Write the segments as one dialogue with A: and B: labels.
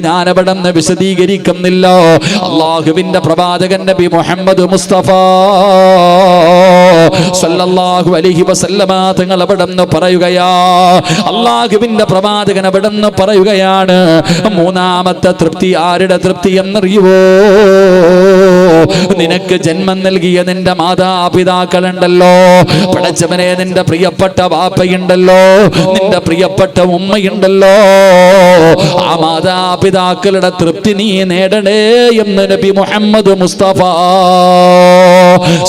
A: ഞാൻ നിന്ന് വിശദീകരിക്കുന്നില്ല. അള്ളാഹുവിന്റെ പ്രവാചകൻ നബി മുഹമ്മദ് മുസ്തഫ സല്ലല്ലാഹു അലൈഹി വസല്ലമ തങ്ങൾ അവിടെ നിന്ന് പറയുകയാ അള്ളാഹുവിന്റെ പ്രവാചകൻ അവിടെ നിന്ന് പറയുകയാണ് മൂന്നാമത്തെ തൃപ്തി ആരുടെ തൃപ്തി എന്നറിയുവോ? നിനക്ക് ജന്മം നൽകിയ നിന്റെ മാതാപിതാക്കളുണ്ടല്ലോ. പടച്ചവനെ നിന്റെ പ്രിയപ്പെട്ട വാപ്പയുണ്ടല്ലോ. നിന്റെ പ്രിയപ്പെട്ട ഉമ്മയുണ്ടല്ലോ. ആ മാതാപിതാക്കളുടെ തൃപ്തി നീ നേടണേ എന്ന് നബി മുഹമ്മദ് മുസ്തഫ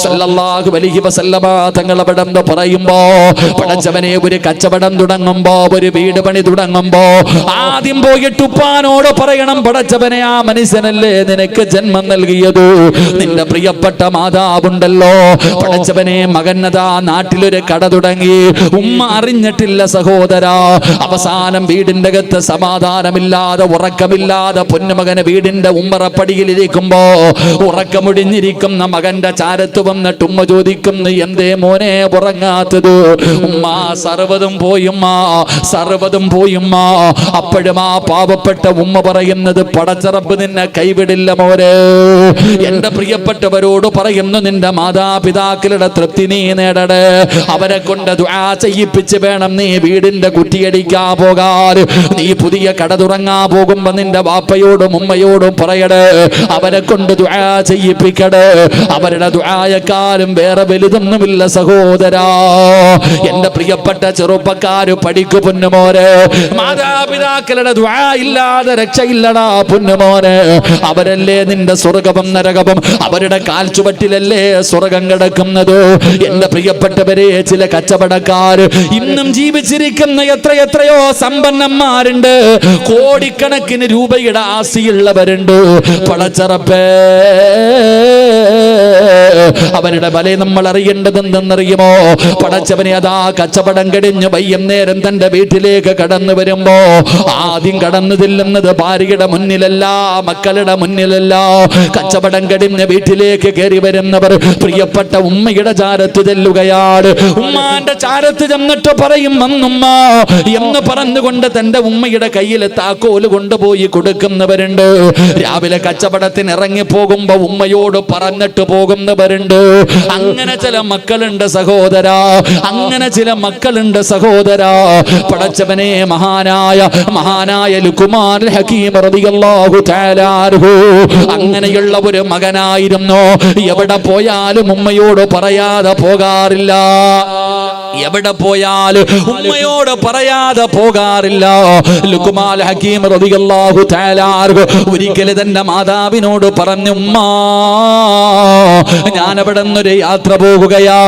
A: സല്ലല്ലാഹു അലൈഹി വസല്ലമ നിന്ന് പറയുമ്പോ പടച്ചവനെ ഒരു കച്ചവടം തുടങ്ങുമ്പോ ഒരു വീട് പണി തുടങ്ങുമ്പോ ആദ്യം പോയിട്ട് ഉപ്പാനോട് പറയണം പടച്ചവനെ ആ മനുഷ്യനല്ലേ നിനക്ക് ജന്മം നൽകിയത്? നിന്റെ പ്രിയപ്പെട്ട മാതാവുണ്ടല്ലോ. പടച്ചവനെ മകന്നതാ നാട്ടിലൊരു കട തുടങ്ങി. ഉമ്മ അറിഞ്ഞിട്ടില്ല സഹോദര. അവസാനം വീടിന്റെ അകത്ത് സമാധാനമില്ലാതെ ഉറക്കമില്ലാതെ പൊന്നുമകന് വീടിന്റെ ഉമ്മറപ്പടിയിലിരിക്കുമ്പോ ഉറക്കമൊഴിഞ്ഞിരിക്കുന്ന മകന്റെ ചാരത്ത് വന്നിട്ട് ഉമ്മ ചോദിക്കുന്നു എന്തേ മോനെ ഉറങ്ങാത്തത്? ഉമ്മ സർവതും പോയുമ്മ സർവതും പോയുമ്മ അപ്പോഴും ആ പാവപ്പെട്ട ഉമ്മ പറയുന്നത് പടച്ചറപ്പ് നിന്നെ കൈവിടില്ല മോരെ എന്റെ പ്രിയപ്പെട്ടവരോട് പറയുന്നു നിന്റെ മാതാപിതാക്കളുടെ തൃപ്തി നീ നേടണേ അവരെ കൊണ്ട് ചെയ്യിപ്പിച്ച് വേണം നീ വീടിന്റെ കുറ്റിയടിക്കാ പോകാൻ. നീ പുതിയ കട തുറങ്ങാ പോകുമ്പോ നിന്റെ വാപ്പയോടും ഉമ്മയോടും പറയടേ. അവരെ കൊണ്ട് ദുആ ചെയ്യിപ്പിക്കടേ. അവരുടെ ദ്വായക്കാരും വേറെ വലുതൊന്നുമില്ല സഹോദരാ. എന്റെ പ്രിയപ്പെട്ട ചെറുപ്പക്കാര് പഠിക്കു പൊന്നുമോരെ മാതാപിതാക്കളുടെ ദുആ ഇല്ലാതെ രക്ഷയില്ലടാ പൊന്നുമോനെ. അവരല്ലേ നിന്റെ സ്വർഗവും നരകവും? അവരുടെ കാൽ ചുവട്ടിലല്ലേ സ്വർഗം കിടക്കുന്നത്? എന്റെ പ്രിയപ്പെട്ടവരെ ചില കച്ചവടക്കാർ ഇന്നും ജീവിച്ചിരിക്കുന്ന എത്ര എത്രയോ സമ്പന്നന്മാരുണ്ട്. കോടിക്കണക്കിന് രൂപയുടെ ആസിയുള്ളവരുണ്ട് പടച്ചറപ്പേ. അവരുടെ ബല നമ്മൾ അറിയേണ്ടതെന്തെന്നറിയുമോ? പടച്ചവനെ അതാ കച്ചവടം കഴിഞ്ഞ് നേരം തന്റെ വീട്ടിലേക്ക് കടന്നു വരുമ്പോ ആദ്യം കടന്നു ചെല്ലുന്നത് ഭാര്യയുടെ മുന്നിലല്ല മക്കളുടെ മുന്നിലല്ല. കച്ചവടം കഴിഞ്ഞ് വീട്ടിലേക്ക് കയറി വരുന്നവർ പ്രിയപ്പെട്ട ഉമ്മയുടെ ചാരത്ത് ചെല്ലുകയാണ്. ഉമ്മാന്റെ ചാരത്ത് ചെന്നിട്ട് പറയും വന്നുമ്മ എന്ന് പറഞ്ഞുകൊണ്ട് തന്റെ ഉമ്മയുടെ കയ്യിൽ താക്കോൽ കൊണ്ടുപോയി കൊടുക്കുന്നവരുണ്ട്. രാവിലെ കച്ചവടത്തിന് ഇറങ്ങി പോകുമ്പോ ഉമ്മയോട് പറഞ്ഞിട്ട് പോകുന്നവരുണ്ട്. അങ്ങനെ ചില മക്കളുണ്ട് സഹോദര. അങ്ങനെ ചില മക്കളുണ്ട് സഹോദര. പടച്ചവനെ മഹാനായ മഹാനായ ലുക്കുമാൻ ഹക്കീം റളിയല്ലാഹു തആല അൻഹു. അങ്ങനെയുള്ള ഒരു മകനായിരുന്നു. എവിടെ പോയാലും ഉമ്മയോട് പറയാതെ പോകാറില്ല. എവിടെ പോയാലും ഉമ്മയോട് പറയാതെ പോകാറില്ല. ലുക്കുമാൽ ഹക്കീം റളിയല്ലാഹു തആല അൻഹു ഒരിക്കൽ തന്റെ മാതാവിനോട് പറഞ്ഞു ഉമ്മ ഞാൻ അവിടെ നിന്നൊരു യാത്ര പോകുകയാ.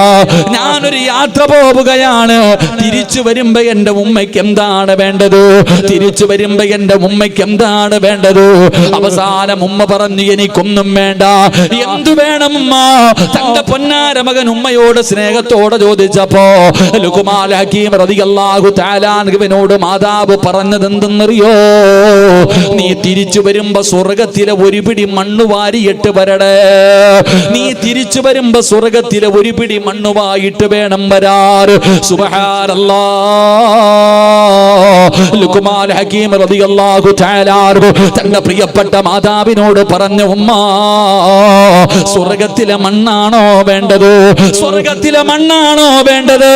A: ഞാനൊരു യാത്ര പോവുകയാണ് തിരിച്ചു വരുമ്പോ എന്റെ ഉമ്മയ്ക്ക് എന്താണ് വേണ്ടത്? തിരിച്ചു വരുമ്പോ എന്റെ ഉമ്മയ്ക്ക് എന്താണ് വേണ്ടത്? അവസാനം ഉമ്മ പറഞ്ഞു എനിക്കൊന്നും വേണ്ട. എന്തു വേണം ഉമ്മ? തന്റെ പൊന്നാര മകൻ ഉമ്മയോട് സ്നേഹത്തോടെ ചോദിച്ചപ്പോ ലുക്കുമാൽ ഹക്കീം മാതാവ് പറഞ്ഞത് എന്തെന്നറിയോ നീ തിരിച്ചു വരുമ്പോ സ്വർഗത്തിലെ ഒരു പിടി മണ്ണ് വാരിയിട്ട് വരടേ. നീ തിരിച്ചു വരുമ്പോ സ്വർഗത്തിലെ ഒരു പിടി മണ്ണുമായിട്ട് വേണം വരാറ്. തന്റെ പ്രിയപ്പെട്ട മാതാവിനോട് പറഞ്ഞു ഉമ്മ സ്വർഗത്തിലെ മണ്ണാണോ വേണ്ടത്? സ്വർഗത്തിലെ മണ്ണാണോ വേണ്ടത്?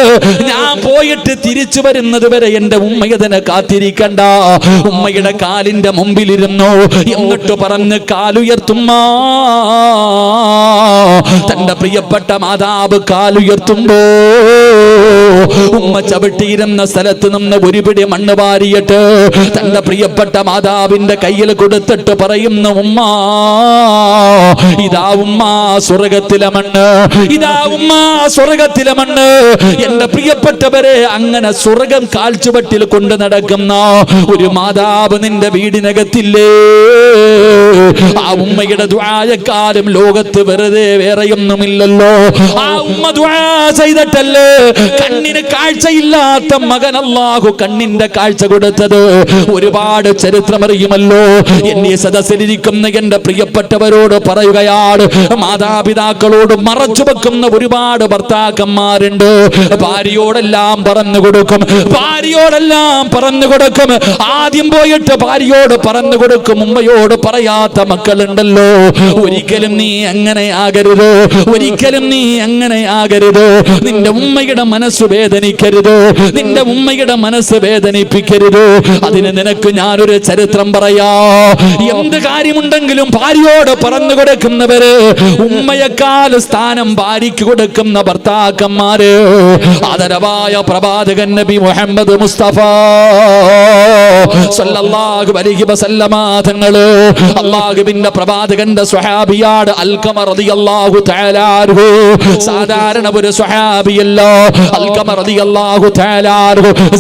A: ഞാൻ പോയിട്ട് തിരിച്ചു വരുന്നത് വരെ എന്റെ ഉമ്മയതിനെ കാത്തിരിക്കണ്ട. ഉമ്മയുടെ കാലിന്റെ മുമ്പിലിരുന്നു. എന്നിട്ട് പറഞ്ഞ് കാലുയർത്തുമ്മ തന്റെ പ്രിയപ്പെട്ട മാതാവ് കാലുയർത്തുമ്പോ ഉമ്മ ചവിട്ടിയിരുന്ന സ്ഥലത്ത് നിന്ന് ഒരു പിടി മണ്ണ് വാരിയിട്ട് തന്റെ പ്രിയപ്പെട്ട മാതാവിന്റെ കയ്യിൽ കൊടുത്തിട്ട് പറയുന്നു ഉമ്മ ഇതാ ഉമ്മ സ്വർഗത്തിലെ മണ്ണ് ഇതാ ഉമ്മ സ്വർഗത്തിലെ മണ്ണ്. എന്റെ പ്രിയപ്പെട്ടവരെ അങ്ങനെ സ്വർഗം കാൽച്ചുവട്ടിൽ കൊണ്ട് നടക്കുന്ന ഒരു മാതാവ് നിന്റെ വീടിനകത്തില്ലേ? ആ ഉമ്മയുടെ ദ്വായക്കാരും ലോകത്ത് വെറുതെ വേറെയൊന്നുമില്ലല്ലോ. ആ ഉമ്മ ദ്വാ ചെയ്തിട്ടല്ലേ? കണ്ണിന് കാഴ്ചയില്ലാത്ത മകൻ അല്ലാഹു കണ്ണിന്റെ കാഴ്ച കൊടുത്തത്. ഒരുപാട് ചരിത്രമറിയുമല്ലോ. എന്നെ സദസ്സിലിരിക്കുന്ന എന്റെ പ്രിയപ്പെട്ടവരോട് പറയുകയാണ് മാതാപിതാക്കളോട് മറച്ചു വെക്കുന്ന ഒരുപാട് ഭർത്താക്കന്മാരുണ്ട്. ഭാര്യയോടെല്ലാം പറഞ്ഞു കൊടുക്കും ഭാര്യയോടെല്ലാം പറഞ്ഞു കൊടുക്കും. ആദ്യം പോയിട്ട് ഭാര്യയോട് പറഞ്ഞു കൊടുക്കും ഉമ്മയോട് പറയാത്ത മക്കളുണ്ടല്ലോ. ഒരിക്കലും നീ അങ്ങനെ ആകരുത് ഒരിക്കലും നീ അങ്ങനെ ആകരുത്. നിന്റെ ഉമ്മയുടെ മനസ്സ് വേദനിക്കരുത്? നിന്റെ ഉമ്മയുടെ മനസ്സ് വേദനിപ്പിക്കരുത്? അതിന് നിനക്ക് ഞാനൊരു ചരിത്രം പറയാ. എന്ത് കാര്യമുണ്ടെങ്കിലും ഭാര്യയോട് പറഞ്ഞു കൊടുക്കുന്നവര് ഉമ്മയെക്കാൾ സ്ഥാനം ഭാര്യയ്ക്ക് കൊടുക്കുന്ന ഭർത്താക്കന്മാര്. ആദരവായ പ്രവാചകൻ നബി മുഹമ്മദ് മുസ്തഫ സല്ലല്ലാഹു അലൈഹി വസല്ലമ തങ്ങൾ അള്ളാഹുവിന്റെ പ്രവാചകന്റെ സ്വഹാബിയാട് അൽകമ റളിയല്ലാഹു തആല സാധാരണ ഒരു സ്വഹാബിയല്ല.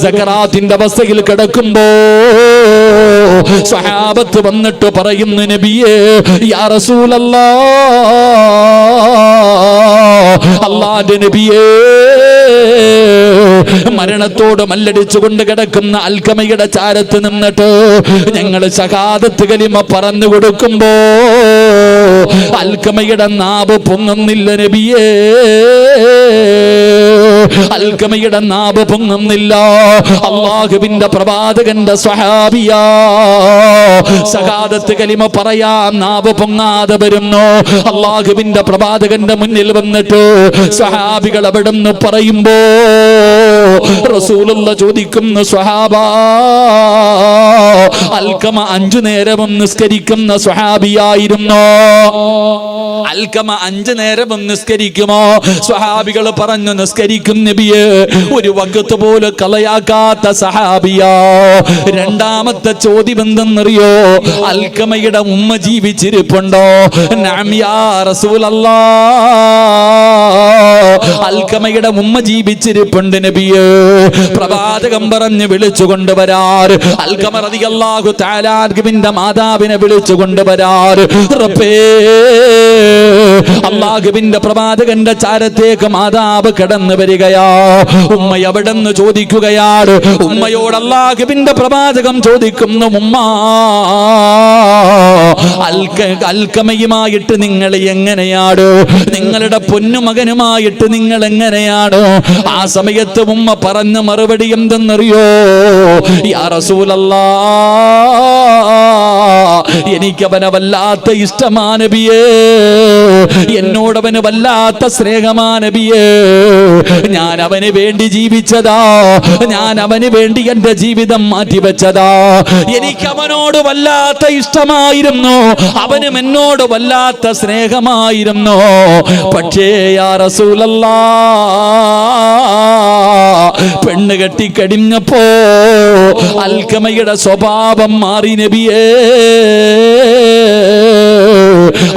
A: സക്കറാത്തിന്റെ അവസ്ഥയിൽ കിടക്കുമ്പോ സ്വഹാബത്ത് വന്നിട്ട് പറയുന്നു നബിയേ യാ റസൂലല്ലാ അള്ളാന്റെ നബിയേ മരണത്തോട് മല്ലടിച്ചുകൊണ്ട് കിടക്കുന്ന അൽക്കമയുടെ ചാരത്ത് നിന്നിട്ട് ഞങ്ങൾ ശകാദത്ത് കലിമ പറഞ്ഞു കൊടുക്കുമ്പോ അൽക്കമയുടെ നാവ് പൊങ്ങുന്നില്ല നബിയേ. അൽക്കമയുടെ നാവ് പൊങ്ങുന്നില്ല. അള്ളാഹുവിന്റെ പ്രവാചകന്റെ സ്വഹാബിയ. സഹാദത്ത് കലിമ പറയാ നാവ് പൊങ്ങാതെ വരുന്നു. അള്ളാഹുവിന്റെ പ്രവാചകന്റെ മുന്നിൽ വന്നിട്ട് സ്വഹാബികൾ അവിടുന്ന് പറയുമ്പോ റസൂലുള്ള ചോദിക്കുന്ന സ്വഹാബ അൽക്കമ അഞ്ചു നേരവും നിസ്കരിക്കുന്ന സ്വഹാബിയായിരുന്നു? അൽക്കമ അഞ്ചു നേരവും നിസ്കരിക്കുമോ? സ്വഹാബികൾ പറഞ്ഞു നിസ്കരിക്കും. നബിയെ ഒരു വകത്ത് പോലെ കളയാക്കാത്ത സഹാബിയാ. രണ്ടാമത്തെ ചോദ്യം എന്തെന്നറിയോ അൽക്കമയുടെ ഉമ്മ ജീവിച്ചിരിപ്പുണ്ടോ? അൽക്കമയുടെ ഉമ്മ ജീവിച്ചിരിപ്പുണ്ട് നബിയെ. പ്രവാചകം പറഞ്ഞ് വിളിച്ചു കൊണ്ടുവരാറ് അൽക്കമ റളിയല്ലാഹു താലാർഗുവിന്റെ മാതാവിനെ വിളിച്ചു കൊണ്ടുവരാറ് റബ്ബേ അള്ളാഹുവിന്റെ പ്രവാചകന്റെ ചാരത്തേക്ക് മാതാവ് കടന്നു വരികയാ ഉമ്മ എവിടെന്ന് ചോദിക്കുകയാണ്? ഉമ്മയോട് അള്ളാഹുവിന്റെ പ്രവാചകം ചോദിക്കുന്നു ഉമ്മ അൽക്ക അൽക്കമയുമായിട്ട് നിങ്ങൾ എങ്ങനെയാണ്? നിങ്ങളുടെ പൊന്നുമകനുമായിട്ട് നിങ്ങൾ എങ്ങനെയാണ്? ആ സമയത്ത് ഉമ്മ പറഞ്ഞ മറുപടി എന്തെന്നറിയോ? യാ റസൂലല്ലാ എനിക്കവനെ വല്ലാത്ത ഇഷ്ടമാനബിയേ. എന്നോടവന് വല്ലാത്ത സ്നേഹമാനബിയേ. ഞാൻ അവന് വേണ്ടി ജീവിച്ചതാ. ഞാൻ അവന് വേണ്ടി എന്റെ ജീവിതം മാറ്റിവെച്ചതാ. എനിക്ക് അവനോട് വല്ലാത്ത ഇഷ്ടമായിരുന്നു. അവനും എന്നോട് വല്ലാത്ത സ്നേഹമായിരുന്നു. പക്ഷേ യാ റസൂലല്ലാ. പെണ്ണ് കെട്ടിക്കടിഞ്ഞപ്പോ അൽക്കമയുടെ സ്വഭാവം മാറി നബിയേ.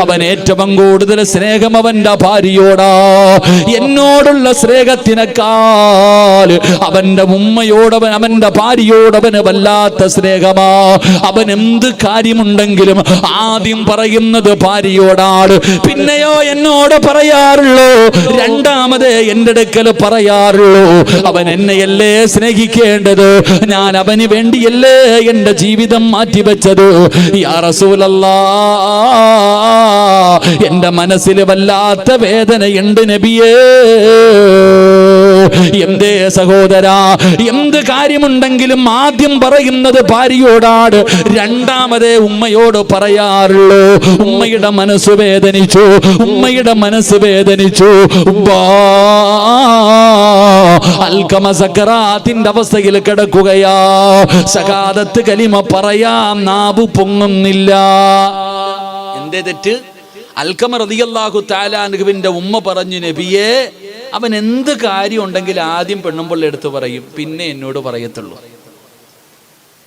A: അവൻ ഏറ്റവും കൂടുതൽ സ്നേഹം അവന്റെ ഭാര്യയോടാ. എന്നോടുള്ള സ്നേഹത്തിനേക്കാൾ അവന്റെ ഉമ്മയോടവൻ അവന്റെ ഭാര്യയോടവന് വല്ലാത്ത സ്നേഹമാ. അവൻ എന്ത് കാര്യമുണ്ടെങ്കിലും ആദ്യം പറയുന്നത് ഭാര്യയോടാണ്. പിന്നെയോ എന്നോട് പറയാറുള്ളൂ. രണ്ടാമത് എന്റെ അടുക്കൽ പറയാറുള്ളൂ. അവൻ എന്നെയല്ലേ സ്നേഹിക്കേണ്ടത്? ഞാൻ അവന് വേണ്ടിയല്ലേ എന്റെ ജീവിതം മാറ്റിവെച്ചത്? യാ റസൂലല്ലാ. എന്റെ മനസ്സിൽ വല്ലാത്ത വേദനയുണ്ട് നബിയേ. എന്തേ സഹോദര എന്ത് കാര്യമുണ്ടെങ്കിലും ആദ്യം പറയുന്നത് ഭാര്യയോടാണ്. രണ്ടാമതേ ഉമ്മയോട് പറയാറുള്ളൂ. ഉമ്മയുടെ മനസ്സ് വേദനിച്ചു ഉമ്മയുടെ മനസ്സ് വേദനിച്ചു. അൽക്കമസക്കറാത്തിന്റെ അൽക്കമ സക്കറാത്തിന്റെ അവസ്ഥയിൽ കിടക്കുകയാ. സകാദത്ത് കലിമ പറയാം നാബു പൊങ്ങുന്നില്ല. എന്തേ തെറ്റ്? അൽക്കമർ റതിയല്ലാഹു താലാൻഹുവിന്റെ ഉമ്മ പറഞ്ഞു നബിയെ അവൻ എന്ത് കാര്യം ഉണ്ടെങ്കിൽ ആദ്യം പെണ്ണുമ്പോൾ എടുത്ത് പറയും. പിന്നെ എന്നോട് പറയത്തുള്ളൂ.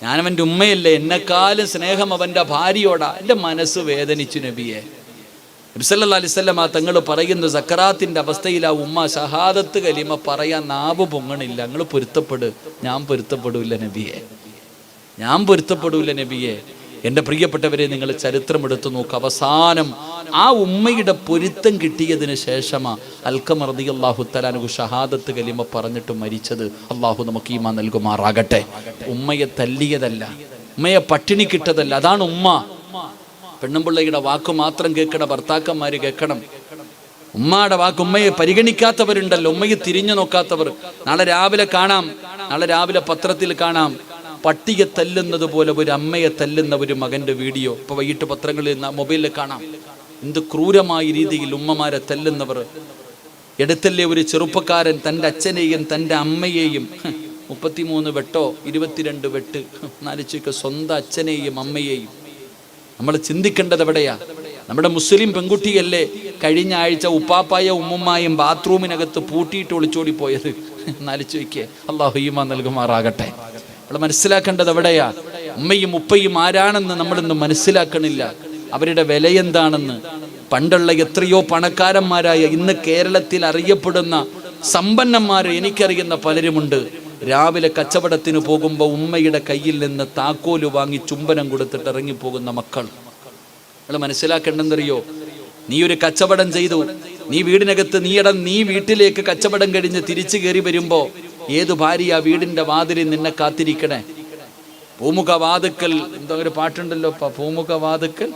A: ഞാനവന്റെ ഉമ്മയല്ലേ എന്നെക്കാലും സ്നേഹം അവന്റെ ഭാര്യയോടാ. എന്റെ മനസ്സ് വേദനിച്ചു നബിയെ. നബിസല്ലാ അലിസ്വല്ലം ആ തങ്ങൾ പറയുന്നു സക്കറാത്തിന്റെ അവസ്ഥയിൽ ആ ഉമ്മ ഷഹാദത്ത് കലിമ പറയാൻ നാവ് പൊങ്ങണില്ല. നിങ്ങൾ പൊരുത്തപ്പെടും. ഞാൻ പൊരുത്തപ്പെടൂല നബിയെ. ഞാൻ പൊരുത്തപ്പെടൂല നബിയെ. എന്റെ പ്രിയപ്പെട്ടവരെ നിങ്ങൾ ചരിത്രം എടുത്തു നോക്ക്. അവസാനം ആ ഉമ്മയുടെ പൊരുത്തം കിട്ടിയതിന് ശേഷമാ അൽക്കമർദി അള്ളാഹു തലാനു ഷഹാദത്ത് കലിമ പറഞ്ഞിട്ട് മരിച്ചത്. അള്ളാഹു നമുക്ക് ഈമ നൽകുമാറാകട്ടെ. ഉമ്മയെ തല്ലിയതല്ല ഉമ്മയെ പട്ടിണി കിട്ടതല്ല. അതാണ് ഉമ്മ. പെണ്ണുമ്പിള്ളയുടെ വാക്ക് മാത്രം കേൾക്കണ ഭർത്താക്കന്മാർ കേൾക്കണം. ഉമ്മയുടെ വാക്ക് ഉമ്മയെ പരിഗണിക്കാത്തവരുണ്ടല്ലോ. ഉമ്മയെ തിരിഞ്ഞു നോക്കാത്തവർ. നാളെ രാവിലെ കാണാം. നാളെ രാവിലെ പത്രത്തിൽ കാണാം. പട്ടിയെ തല്ലുന്നത് പോലെ ഒരു അമ്മയെ തല്ലുന്ന ഒരു മകന്റെ വീഡിയോ. ഇപ്പൊ വൈകിട്ട് പത്രങ്ങളിൽ മൊബൈലിൽ കാണാം. എന്ത് ക്രൂരമായ രീതിയിൽ ഉമ്മമാരെ തല്ലുന്നവർ. എടുത്തല്ലേ ഒരു ചെറുപ്പക്കാരൻ തന്റെ അച്ഛനെയും തന്റെ അമ്മയെയും. മുപ്പത്തിമൂന്ന് വെട്ടോ ഇരുപത്തിരണ്ട് വെട്ട്. നാലിച്ചൊക്കെ സ്വന്തം അച്ഛനെയും അമ്മയെയും. നമ്മൾ ചിന്തിക്കേണ്ടത് എവിടെയാ? നമ്മുടെ മുസ്ലിം പെൺകുട്ടിയല്ലേ കഴിഞ്ഞ ആഴ്ച ഉപ്പാപ്പായ ഉമ്മുമ്മായും ബാത്റൂമിനകത്ത് പൂട്ടിയിട്ട് ഒളിച്ചോടി പോയത് നാലിച്ചു വയ്ക്കേ അള്ളാഹു നൽകുമാറാകട്ടെ. നമ്മൾ മനസ്സിലാക്കേണ്ടത് എവിടെയാ? ഉമ്മയും ഉപ്പയും ആരാണെന്ന് നമ്മളിന്ന് മനസ്സിലാക്കണില്ല. അവരുടെ വില എന്താണെന്ന്. പണ്ടുള്ള എത്രയോ പണക്കാരന്മാരായ ഇന്ന് കേരളത്തിൽ അറിയപ്പെടുന്ന സമ്പന്നന്മാരെ എനിക്കറിയുന്ന പലരുമുണ്ട്. രാവിലെ കച്ചവടത്തിന് പോകുമ്പോൾ ഉമ്മയുടെ കയ്യിൽ നിന്ന് താക്കോൽ വാങ്ങി ചുംബനം കൊടുത്തിട്ട് ഇറങ്ങിപ്പോകുന്ന മക്കൾ. നിങ്ങൾ മനസ്സിലാക്കേണ്ടെന്നറിയോ നീ ഒരു കച്ചവടം ചെയ്തു. നീ വീടിനകത്ത് നീയുടെ നീ വീട്ടിലേക്ക് കച്ചവടം കഴിഞ്ഞ് തിരിച്ചു കയറി വരുമ്പോ ഏത് ഭാര്യ വീടിന്റെ വാതിലിൽ നിന്നെ കാത്തിരിക്കണേ? പൂമുഖ വാതുക്കൽ എന്തോ ഒരു പാട്ടുണ്ടല്ലോ പൂമുഖ വാതുക്കൽ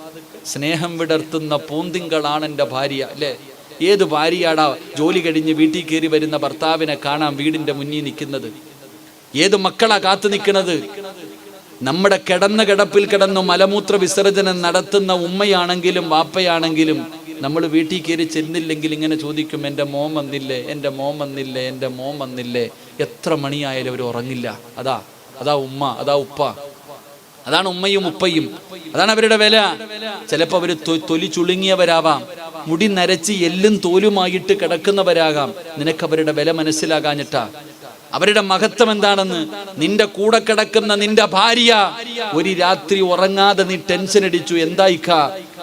A: സ്നേഹം വിടർത്തുന്ന പൂന്തിങ്കളാണ് എന്റെ ഭാര്യ അല്ലേ? ഏത് ഭാര്യയാടാ ജോലി കഴിഞ്ഞ് വീട്ടിൽ കയറി വരുന്ന ഭർത്താവിനെ കാണാം വീടിന്റെ മുന്നിൽ നിൽക്കുന്നത്? ഏത് മക്കളാ കാത്തു നിൽക്കുന്നത്? നമ്മുടെ കിടന്ന കിടപ്പിൽ കിടന്നു മലമൂത്ര വിസർജനം നടത്തുന്ന ഉമ്മയാണെങ്കിലും വാപ്പയാണെങ്കിലും നമ്മൾ വീട്ടിൽ കയറി ചെന്നില്ലെങ്കിൽ ഇങ്ങനെ ചോദിക്കും എന്റെ മോൻ വന്നില്ലേ? എന്റെ മോൻ വന്നില്ലേ? എന്റെ മോൻ വന്നില്ലേ? എത്ര മണിയായാലും അവർ ഉറങ്ങില്ല. അതാ അതാ ഉമ്മ അതാ ഉപ്പ. അതാണ് ഉമ്മയും ഉപ്പയും. അതാണ് അവരുടെ വില. ചിലപ്പോൾ അവർ തൊലി ചുളുങ്ങിയവരാവാം. മുടി നരച്ച് എല്ലും തോലുമായിട്ട് കിടക്കുന്നവരാകാം. നിനക്ക് അവരുടെ വില മനസ്സിലാകാഞ്ഞിട്ടാ. അവരുടെ മഹത്വം എന്താണെന്ന്? നിന്റെ കൂടെ കിടക്കുന്ന നിന്റെ ഭാര്യ ഒരു രാത്രി ഉറങ്ങാതെ നീ ടെൻഷൻ അടിച്ചു എന്തായിക്ക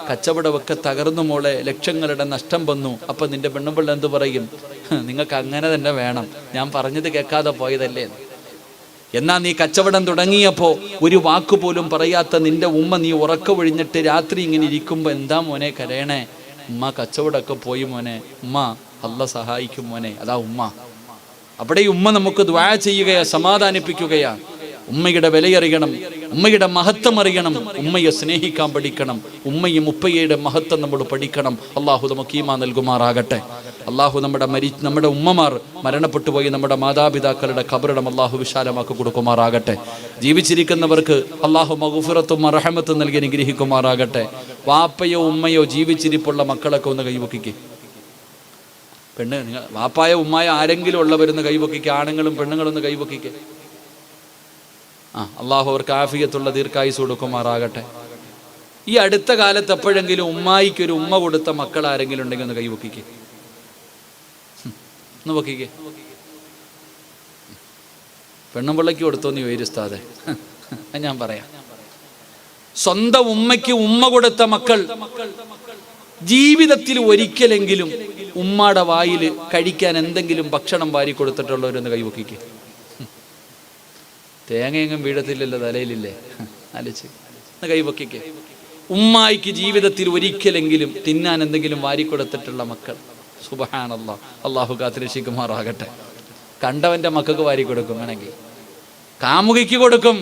A: കച്ചവടമൊക്കെ തകർന്നു മോളെ ലക്ഷങ്ങളുടെ നഷ്ടം വന്നു. അപ്പൊ നിന്റെ പെണ്ണുമ്പിള്ള എന്ത് പറയും? നിങ്ങൾക്ക് അങ്ങനെ തന്നെ വേണം. ഞാൻ പറഞ്ഞത് കേൾക്കാതെ പോയതല്ലേ? എന്ന്. നീ കച്ചവടം തുടങ്ങിയപ്പോ ഒരു വാക്ക് പോലും പറയാത്ത നിന്റെ ഉമ്മ നീ ഉറക്കമൊഴിഞ്ഞിട്ട് രാത്രി ഇങ്ങനെ ഇരിക്കുമ്പോ എന്താ മോനെ കരയണേ? ഉമ്മ കച്ചവടമൊക്കെ പോയി മോനെ. ഉമ്മ അല്ല സഹായിക്കും മോനെ. അതാ ഉമ്മ. അവിടെ ഉമ്മ നമുക്ക് ദ്വാ ചെയ്യുകയാ സമാധാനിപ്പിക്കുകയാ. ഉമ്മയുടെ വിലയറിയണം ഉമ്മയുടെ മഹത്വം അറിയണം ഉമ്മയെ സ്നേഹിക്കാൻ പഠിക്കണം ഉമ്മയും ഉപ്പയുടെ മഹത്വം നമ്മൾ പഠിക്കണം. അള്ളാഹു നമുക്ക് ഈമാ നൽകുമാറാകട്ടെ. അള്ളാഹു നമ്മുടെ മരി നമ്മുടെ ഉമ്മമാർ മരണപ്പെട്ടു പോയി നമ്മുടെ മാതാപിതാക്കളുടെ ഖബറിടം അള്ളാഹു വിശാലമാക്കി കൊടുക്കുമാറാകട്ടെ. ജീവിച്ചിരിക്കുന്നവർക്ക് അള്ളാഹു മഹുഫിറത്തും അർഹമത്തും നൽകി അനുഗ്രഹിക്കുമാറാകട്ടെ. വാപ്പയോ ഉമ്മയോ ജീവിച്ചിരിപ്പുള്ള മക്കളൊക്കെ ഒന്ന് കൈവക്കിക്കേ. പെണ്ണ് നിങ്ങൾ വാപ്പായ ഉമ്മായ ആരെങ്കിലും ഉള്ളവരൊന്ന് കൈവക്കിക്ക്. ആണുങ്ങളും പെണ്ണുങ്ങളൊന്ന് കൈവക്കിക്ക്. ആ അള്ളാഹു അവർക്ക് ആഫിയത്തുള്ള ദീർഘായുസ് കൊടുക്കുമാറാകട്ടെ. ഈ അടുത്ത കാലത്ത് എപ്പോഴെങ്കിലും ഉമ്മായിക്ക് ഒരു ഉമ്മ കൊടുത്ത മക്കൾ ആരെങ്കിലും ഉണ്ടെങ്കിൽ ഒന്ന് കൈവക്കിക്കേ. ഒന്ന് പൊക്കിക്ക് പെണ്ണുമ്പിള്ളയ്ക്ക് കൊടുത്തോന്ന് ചോദിച്ചാതെ ഞാൻ പറയാം. സ്വന്തം ഉമ്മയ്ക്ക് ഉമ്മ കൊടുത്ത മക്കൾ ജീവിതത്തിൽ ഒരിക്കലെങ്കിലും ഉമ്മാടെ വായിൽ കഴിക്കാൻ എന്തെങ്കിലും ഭക്ഷണം വാരി കൊടുത്തിട്ടുള്ളവരൊന്ന് കൈവക്കിക്ക്. തേങ്ങയെങ്ങും വീഴത്തില്ലല്ലോ തലയിലില്ലേ? അലച്ച് ഒന്ന് കൈവക്കിക്ക് ഉമ്മായിക്ക് ജീവിതത്തിൽ ഒരിക്കലെങ്കിലും തിന്നാൻ എന്തെങ്കിലും വാരിക്കൊടുത്തിട്ടുള്ള മക്കൾ. സുബഹാനല്ലോ. അള്ളാഹു കാത്തിരക്ഷിക്കുമാറാകട്ടെ. കണ്ടവന്റെ മക്കൾക്ക് വാരി കൊടുക്കും വേണമെങ്കിൽ കാമുകിക്ക് കൊടുക്കും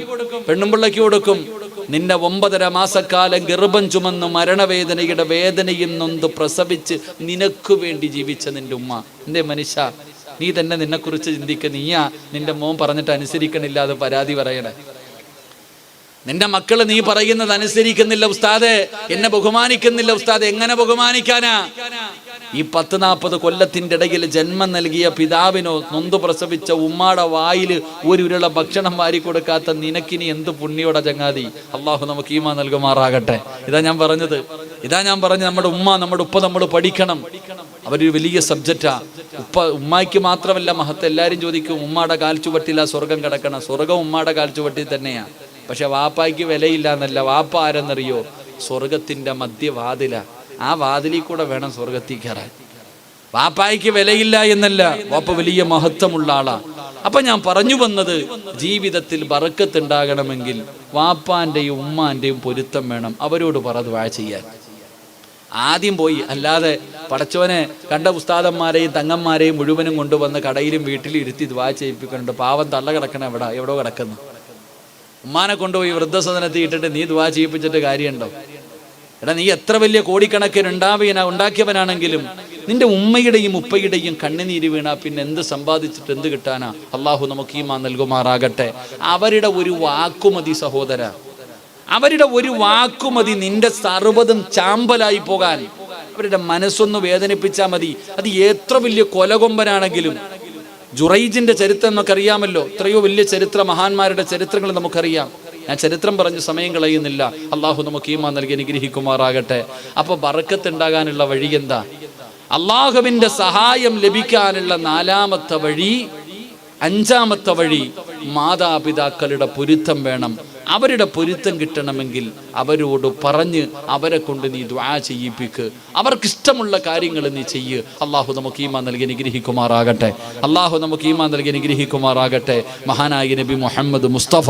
A: പെണ്ണുമ്പിള്ളയ്ക്ക് കൊടുക്കും. നിന്നെ ഒമ്പതര മാസക്കാലം ഗർഭം ചുമന്ന് മരണവേദനയുടെ വേദനയും നൊന്ത് പ്രസവിച്ച് നിനക്ക് വേണ്ടി ജീവിച്ച നിന്റെ ഉമ്മ. എന്റെ മനുഷ്യ? നീ തന്നെ നിന്നെക്കുറിച്ച് ചിന്തിക്ക. നീയാ നിന്റെ മോൻ പറഞ്ഞിട്ട് അനുസരിക്കണില്ല അത് പരാതി പറയണേ. നിന്റെ മക്കൾ നീ പറയുന്നത് അനുസരിക്കുന്നില്ല ഉസ്താദെ. എന്നെ ബഹുമാനിക്കുന്നില്ല ഉസ്താദ്. എങ്ങനെ ബഹുമാനിക്കാനാ? ഈ പത്ത് നാൽപ്പത് കൊല്ലത്തിന്റെ ഇടയിൽ ജന്മം നൽകിയ പിതാവിനോ നൊന്തു പ്രസവിച്ച ഉമ്മാടെ വായിൽ ഒരു ഉരുള ഭക്ഷണം വാരി കൊടുക്കാത്ത നിനക്കിനി എന്ത് പുണ്യോടെ ചങ്ങാതി? അള്ളാഹു നമുക്ക് ഈമ നൽകുമാറാകട്ടെ. ഇതാ ഞാൻ പറഞ്ഞത്. ഇതാ ഞാൻ പറഞ്ഞത് നമ്മുടെ ഉമ്മ നമ്മുടെ ഉപ്പ നമ്മൾ പഠിക്കണം. അവരൊരു വലിയ സബ്ജക്റ്റാ. ഉപ്പ ഉമ്മായിക്ക് മാത്രമല്ല മഹത്ത്. എല്ലാവരും ചോദിക്കും ഉമ്മാടെ കാൽ ചുവട്ടില്ല സ്വർഗം കിടക്കണം? സ്വർഗം ഉമ്മാടെ കാൽ ചുവട്ടിൽ തന്നെയാ. പക്ഷെ വാപ്പായ്ക്ക് വിലയില്ല എന്നല്ല വാപ്പ ആരെന്നറിയോ? സ്വർഗത്തിന്റെ മധ്യവാതില. ആ വാതിലിൽ കൂടെ വേണം സ്വർഗത്തിൽ കയറാൻ. വാപ്പായ്ക്ക് വിലയില്ല എന്നല്ല. വാപ്പ വലിയ മഹത്വമുള്ള ആളാ. അപ്പൊ ഞാൻ പറഞ്ഞു വന്നത് ജീവിതത്തിൽ ബറക്കത്തുണ്ടാകണമെങ്കിൽ വാപ്പാന്റെയും ഉമ്മാന്റെയും പൊരുത്തം വേണം. അവരോട് പറ ദ്വാ ചെയ്യാൻ. ആദ്യം പോയി. അല്ലാതെ പടച്ചോനെ കണ്ട ഉസ്താദന്മാരെയും തങ്ങന്മാരെയും മുഴുവനും കൊണ്ടുവന്ന് കടയിലും വീട്ടിലും ഇരുത്തി ദ്വാ ചെയ്യിപ്പിക്കുന്നുണ്ട്. പാവം തള്ള കിടക്കണ എവിടെ? എവിടോ കിടക്കുന്നു. ഉമ്മാനെ കൊണ്ടുപോയി വൃദ്ധസദനത്തിൽ ഇട്ടിട്ട് നീ ദ്വാ ചെയ്യിപ്പിച്ചിട്ട് കാര്യമുണ്ടോ എടാ നീ എത്ര വലിയ കോടിക്കണക്കിന് ഉണ്ടാവിയന ഉണ്ടാക്കിയവനാണെങ്കിലും നിന്റെ ഉമ്മയുടെയും ഉപ്പയുടെയും കണ്ണുനീര് വീണാ പിന്നെ എന്ത് സമ്പാദിച്ചിട്ട് എന്ത് കിട്ടാനാ? അള്ളാഹു നമുക്ക് ഈ മാ നൽകുമാറാകട്ടെ. അവരുടെ ഒരു വാക്കുമതി സഹോദര. അവരുടെ ഒരു വാക്കുമതി നിന്റെ സർവതും ചാമ്പലായി പോകാൻ. അവരുടെ മനസ്സൊന്ന് വേദനിപ്പിച്ചാൽ മതി. അത് എത്ര വലിയ കൊലകൊമ്പനാണെങ്കിലും. ജുറൈജിന്റെ ചരിത്രം നമുക്കറിയാമല്ലോ. എത്രയോ വലിയ ചരിത്ര മഹാന്മാരുടെ ചരിത്രങ്ങൾ നമുക്കറിയാം. ഞാൻ ചരിത്രം പറഞ്ഞ് സമയം കളയുന്നില്ല. അള്ളാഹു നമുക്ക് ഈമാ നൽകി അനുഗ്രഹിക്കുമാറാകട്ടെ. അപ്പൊ ഉണ്ടാകാനുള്ള വഴി എന്താ? അള്ളാഹുവിന്റെ സഹായം ലഭിക്കാനുള്ള നാലാമത്തെ വഴി അഞ്ചാമത്തെ വഴി മാതാപിതാക്കളുടെ പൊരുത്തം വേണം. അവരുടെ പൊരുത്തം കിട്ടണമെങ്കിൽ അവരോട് പറഞ്ഞ് അവരെ കൊണ്ട് നീ ദ്വാ ചെയ്യിപ്പിക്ക്. അവർക്കിഷ്ടമുള്ള കാര്യങ്ങൾ നീ ചെയ്യ്. അള്ളാഹു നമുക്ക് ഈമാ നൽകി അനുഗ്രഹിക്കുമാറാകട്ടെ. അള്ളാഹു നമുക്ക് ഈമാ നൽകി അനുഗ്രഹിക്കുമാറാകട്ടെ. മഹാനായ നബി മുഹമ്മദ് മുസ്തഫ.